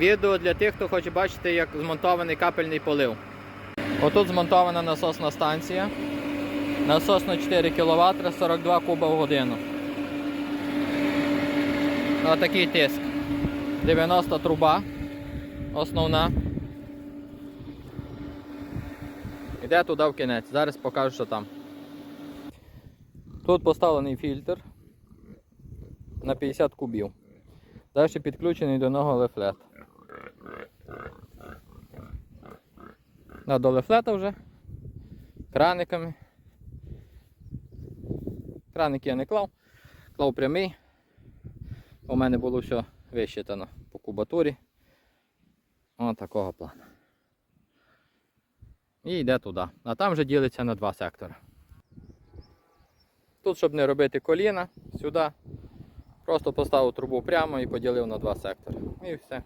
Відео для тих, хто хоче бачити, як змонтований капельний полив. Отут змонтована насосна станція. Насос на 4 кВт, 42 куба в годину. Отакий тиск. 90 труба. Основна. Іде туди в кінець. Зараз покажу, що там. Тут поставлений фільтр на 50 кубів. Далі підключений до нього лефлет. На до лефлета вже. Краниками. Краники я не клав. Клав прямий. У мене було все вищитано по кубатурі. Ось такого плану. І йде туди. А там вже ділиться на два сектори. Тут, щоб не робити коліна, сюди. Просто поставив трубу прямо і поділив на два сектори. І все.